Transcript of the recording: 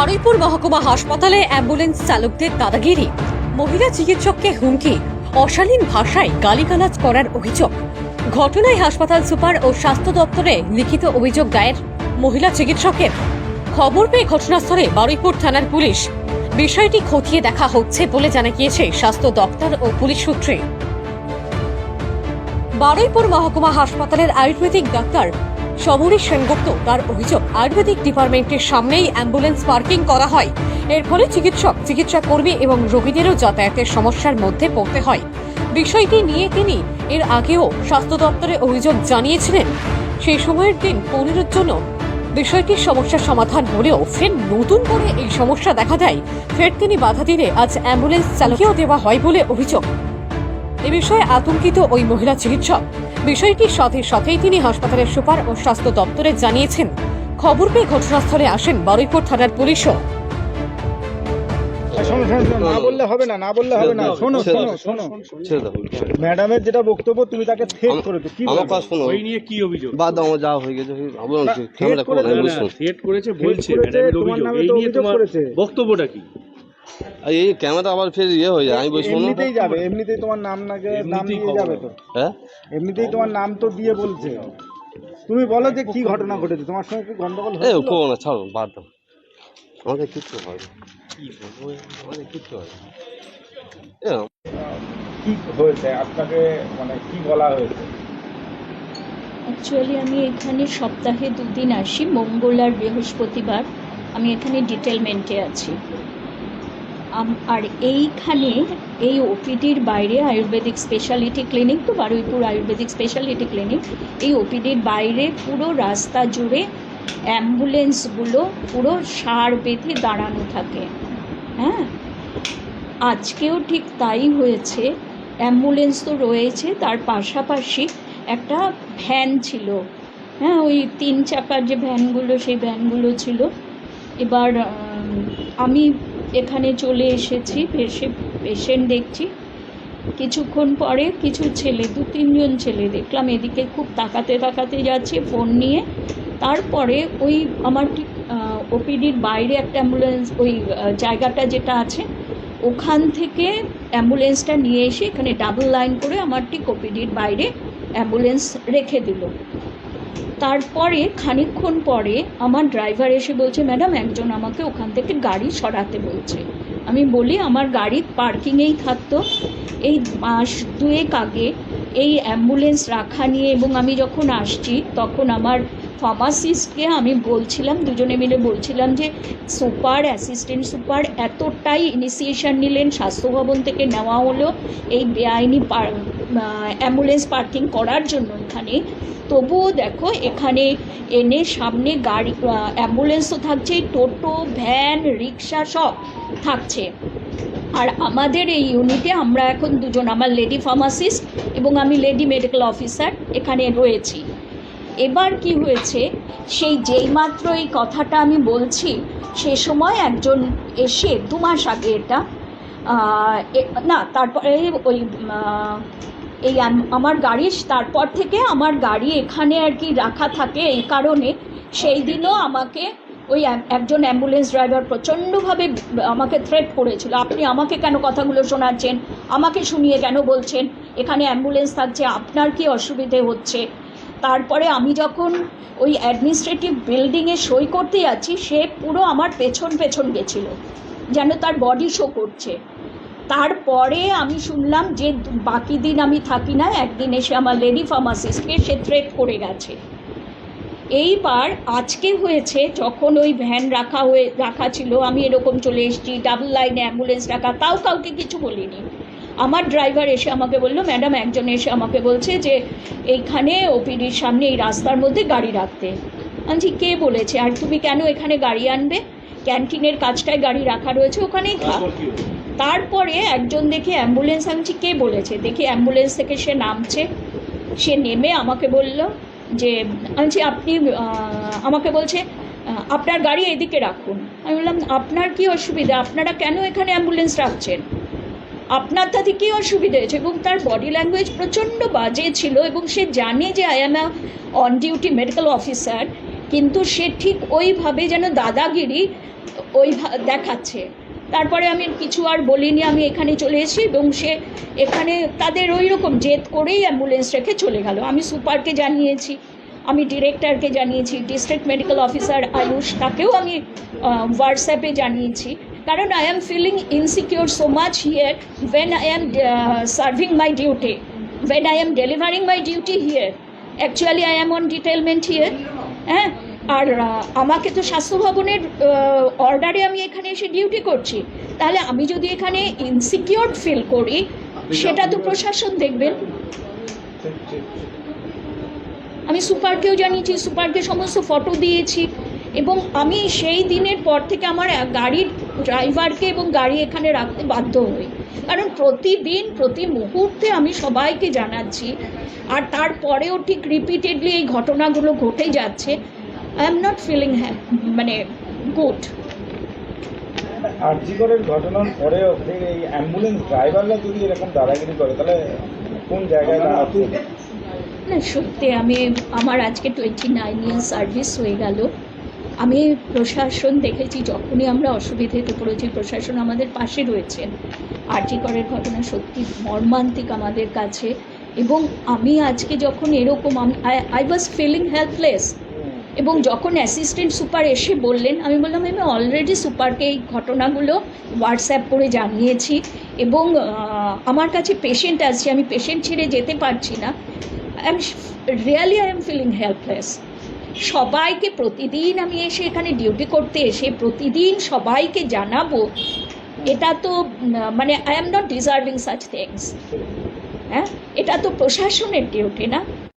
বারুইপুর মহকুমা হাসপাতালে অ্যাম্বুলেন্স চালকদের দাদাগিরি। মহিলা চিকিৎসককে হুমকি, অশালীন ভাষায় গালিগালাজ করার অভিযোগ। ঘটনায় হাসপাতাল সুপার ও স্বাস্থ্য দপ্তরে লিখিত অভিযোগ দায়ের। মহিলা চিকিৎসকের খবর পেয়ে ঘটনাস্থলে বারুইপুর থানার পুলিশ। বিষয়টি খতিয়ে দেখা হচ্ছে বলে জানা গিয়েছে স্বাস্থ্য দপ্তর ও পুলিশ সূত্রে। বারুইপুর মহকুমা হাসপাতালের আয়ুর্বেদিক ডাক্তার সমরী সেনগুপ্ত তার অভিযোগ আয়ুর্বেদিক ডিপার্টমেন্টের সামনেই অ্যাম্বুলেন্স পার্কিং করা হয়। এর ফলে চিকিৎসক চিকিৎসা কর্মী এবং রোগীদেরও যাতায়াতের সমস্যার মধ্যে পড়তে হয়। বিষয়টি নিয়ে তিনি এর আগেও স্বাস্থ্য দপ্তরে অভিযোগ জানিয়েছিলেন। সেই সময়ের দিন পনেরোর জন্য বিষয়টির সমস্যার সমাধান হলেও ফের নতুন করে এই সমস্যা দেখা দেয়। ফের তিনি বাধা দিলে আজ অ্যাম্বুলেন্স চালকেও দেওয়া হয় বলে অভিযোগ। এ বিষয়ে আতঙ্কিত ওই মহিলা চিকিৎসক। বিষয়টির সাথে সাথেই তিনি হাসপাতালের সুপার ও স্বাস্থ্য দপ্তরে জানিয়েছেন। খবর পেয়ে ঘটনাস্থলে আসেন বারুইপুর থানার পুলিশও। শোনো শোনো শোনো, না বললে হবে না না বললে হবে না। শোনো শোনো শোনো। ম্যাডামের যেটা বক্তব্য তুমি তাকে থ্রেট আমার- করেছ। কি আমার? কথা শোনো। ওই নিয়ে কি অভিযোগ? বাদ দাও যা হয়ে গেছে আমি বললাম না, কি, threat ক্যামেরা করে। থ্রেট করেছে বলছে ম্যাডামের অভিযোগ। এই নিয়ে তোমার বক্তব্যটা কি? এই ক্যামেরা আবার ফের ইয়ে হয়ে যায় আমি বলছি এমনিতেই যাবে এমনিতেই তোমার নাম নাকে নাম দিয়ে যাবে তো। হ্যাঁ? এমনিতেই তোমার নাম তো দিয়ে বলছে। তুমি বলো যে কি ঘটনা ঘটেছে তোমার সঙ্গে কি গন্ডগোল এ হয়েছিল? করো না ছাড়ো বাদ দাও। কিচ্ছু হয় না। কিচ্ছু হয় না। কি হয়েছে? আপনাকে মানে কি বলা হয়েছে? অ্যাকচুয়ালি আমি এখানে সপ্তাহে দুদিন আসি মঙ্গল আর বৃহস্পতিবার। আমি এখানে ডিটেলমেন্টে আছি। আর এইখানে এই ওপিডির বাইরে আয়ুর্বেদিক স্পেশালিটি ক্লিনিক তো বারুইপুর আয়ুর্বেদিক স্পেশালিটি ক্লিনিক এই ওপিডির বাইরে পুরো রাস্তা জুড়ে অ্যাম্বুলেন্সগুলো পুরো সার বেঁধে দাঁড়ানো থাকে। হ্যাঁ? আজকেও ঠিক তাই হয়েছে। অ্যাম্বুলেন্স তো রয়েছে, তার পাশাপাশি একটা ভ্যান ছিল। হ্যাঁ ওই তিন চাকার যে ভ্যানগুলো, সেই ভ্যানগুলো ছিল। এবার আমি এখানে চলে এসেছি, এসে পেশেন্ট দেখছি। কিছুক্ষণ পরে কিছু ছেলে, দু তিনজন ছেলে দেখলাম, এদিকে খুব তাকাতে তাকাতে যাচ্ছে ফোন নিয়ে। তারপরে ওই আমার ঠিক ওপিডির বাইরে একটা অ্যাম্বুলেন্স, ওই জায়গাটা যেটা আছে, ওখান থেকে অ্যাম্বুলেন্সটা নিয়ে এসে এখানে ডাবল লাইন করে আমার ঠিক ওপিডির বাইরে অ্যাম্বুলেন্স রেখে দিল। তারপরে খানিকক্ষণ পরে আমার ড্রাইভার এসে বলছে, ম্যাডাম, একজন আমাকে ওখান থেকে গাড়ি সরাতে বলছে। আমি বলি, আমার গাড়ি পার্কিংয়েই থাকতো। এই মাস দুয়েক আগে এই অ্যাম্বুলেন্স রাখা নিয়ে এবং আমি যখন আসছি, তখন আমার ফার্মাসিস্টকে আমি বলছিলাম, দুজনে মিলে বলছিলাম যে, সুপার অ্যাসিস্ট্যান্ট, সুপার, এতটাই ইনিশিয়েশন নিলেন, স্বাস্থ্য ভবন থেকে নেওয়া হলো, এই বেআইনি অ্যাম্বুলেন্স পার্কিং করার জন্য এখানে। তবুও দেখো এখানে এনে সামনে গাড়ি আহ, অ্যাম্বুলেন্স তো থাকছে টোটো ভ্যান রিক্সা সব থাকছে। আর আমাদের এই ইউনিটে আমরা এখন দুজন আমার লেডি ফার্মাসিস্ট এবং আমি লেডি মেডিকেল অফিসার এখানে রয়েছি। এবার কি হয়েছে সেই যেইমাত্র এই কথাটা আমি বলছি সে সময় একজন এসে দু মাস আগে এটা না তারপরে ওই এই আমার গাড়ি, তারপর থেকে আমার গাড়ি এখানে আর কি রাখা থাকে এই কারণে। সেই দিনও আমাকে ওই একজন অ্যাম্বুলেন্স ড্রাইভার প্রচণ্ডভাবে আমাকে থ্রেট করেছিল। আপনি আমাকে কেন কথাগুলো শোনাচ্ছেন? আমাকে শুনিয়ে কেন বলছেন? এখানে অ্যাম্বুলেন্স থাকছে, আপনার কি অসুবিধে হচ্ছে? তারপরে আমি যখন ওই অ্যাডমিনিস্ট্রেটিভ বিল্ডিংয়ে সই করতে যাচ্ছি, সে পুরো আমার পেছন পেছন গেছিল। যেন তার বডি শো করছে। তারপরে আমি শুনলাম যে বাকি দিন আমি থাকি না, একদিন এসে আমার লেডি ফার্মাসিস্টকে সে থ্রেট করে গেছে। এইবার আজকে হয়েছে, যখন ওই ভ্যান রাখা হয়ে, রাখা ছিল, আমি এরকম চলে এসেছি ডাবল লাইনে অ্যাম্বুলেন্স রাখা, তাও কাউকে কিছু বলিনি। আমার ড্রাইভার এসে আমাকে বলল ম্যাডাম একজন এসে আমাকে বলছে যে, এইখানে ওপিডির সামনে এই রাস্তার মধ্যে গাড়ি রাখতে। আমি কে বলেছে? আর তুমি কেন এখানে গাড়ি আনবে? ক্যান্টিনের কাজটায় গাড়ি রাখা রয়েছে ওখানেই থাক। তারপর একজন দেখে অ্যাম্বুলেন্স আনছি কে বলেছে? দেখি অ্যাম্বুলেন্স থেকে সে নামছে সে নেমে আমাকে বলল যে আমি বলছি, আপনি আমাকে বলছে আপনার গাড়ি এদিকে রাখুন। আমি বললাম আপনার কি অসুবিধা? আপনারা কেন এখানে অ্যাম্বুলেন্স রাখছেন? আপনার তাতে কী অসুবিধা হয়েছে? এবং তার বডি ল্যাঙ্গুয়েজ প্রচণ্ড বাজে ছিল এবং সে জানে যে I am on duty medical officer কিন্তু সে ঠিক ওইভাবে যেন দাদাগিরি ওই দেখাচ্ছে তারপরে আমি কিছু আর বলিনি আমি এখানে চলে এসেছি এবং সে এখানে তাদের ওই রকম জেদ করেই অ্যাম্বুলেন্স রেখে চলে গেল আমি সুপারকে জানিয়েছি আমি ডিরেক্টরকে জানিয়েছি ডিস্ট্রিক্ট মেডিকেল অফিসার আয়ুষ তাকেও আমি হোয়াটসঅ্যাপে জানিয়েছি কারণ I am feeling insecure so much here when I am serving my duty when I am delivering my duty here. Actually, I am on detailment here. হ্যাঁ আর আমাকে তো স্বাস্থ্য ভবনের অর্ডারে আমি এখানে এসে ডিউটি করছি। তাহলে আমি যদি এখানে ইনসিকিউর ফিল করি সেটা তো প্রশাসন দেখবেন। আমি সুপারকেও জানিয়েছি সুপারকে সমস্ত ফটো দিয়েছি। এবং আমি সেই দিনের পর থেকে আমার গাড়ির ড্রাইভারকে এবং গাড়ি এখানে রাখতে বাধ্য হই। কারণ প্রতিদিন প্রতি মুহূর্তে আমি সবাইকে জানাচ্ছি। আর তারপরেও ঠিক রিপিটেডলি এই ঘটনাগুলো ঘটে যাচ্ছে। আই এম নট ফিলিং মানে গুড ঘটনার পরেও যে এই অ্যাম্বুলেন্স ড্রাইভাররা যদি এরকম দাদাগিরি করে তাহলে কোন জায়গায় দাঁড়াচ্ছে না সত্যি আমি আমার আজকে টোয়েন্টি নাইন ইয়ার সার্ভিস হয়ে গেল। আমি প্রশাসন দেখেছি যখনই আমরা অসুবিধাতে পড়েছি প্রশাসন আমাদের পাশে রয়েছেন আরটি করের ঘটনা সত্যি মর্মান্তিক আমাদের কাছে। এবং আমি আজকে যখন এরকম আই ওয়াজ ফিলিং হেল্পলেস এবং যখন অ্যাসিস্ট্যান্ট সুপার এসে বললেন, আমি বললাম আমি অলরেডি সুপারকে এই ঘটনাগুলো হোয়াটসঅ্যাপ করে জানিয়েছি এবং আমার কাছে পেশেন্ট আছে আমি পেশেন্ট ছেড়ে যেতে পারছি না। I am really I am feeling helpless সবাইকে প্রতিদিন আমি এসে এখানে ডিউটি করতে এসে প্রতিদিন সবাইকে জানাব, এটা তো মানে I am not deserving such things হ্যাঁ? এটা তো প্রশাসনের ডিউটি না।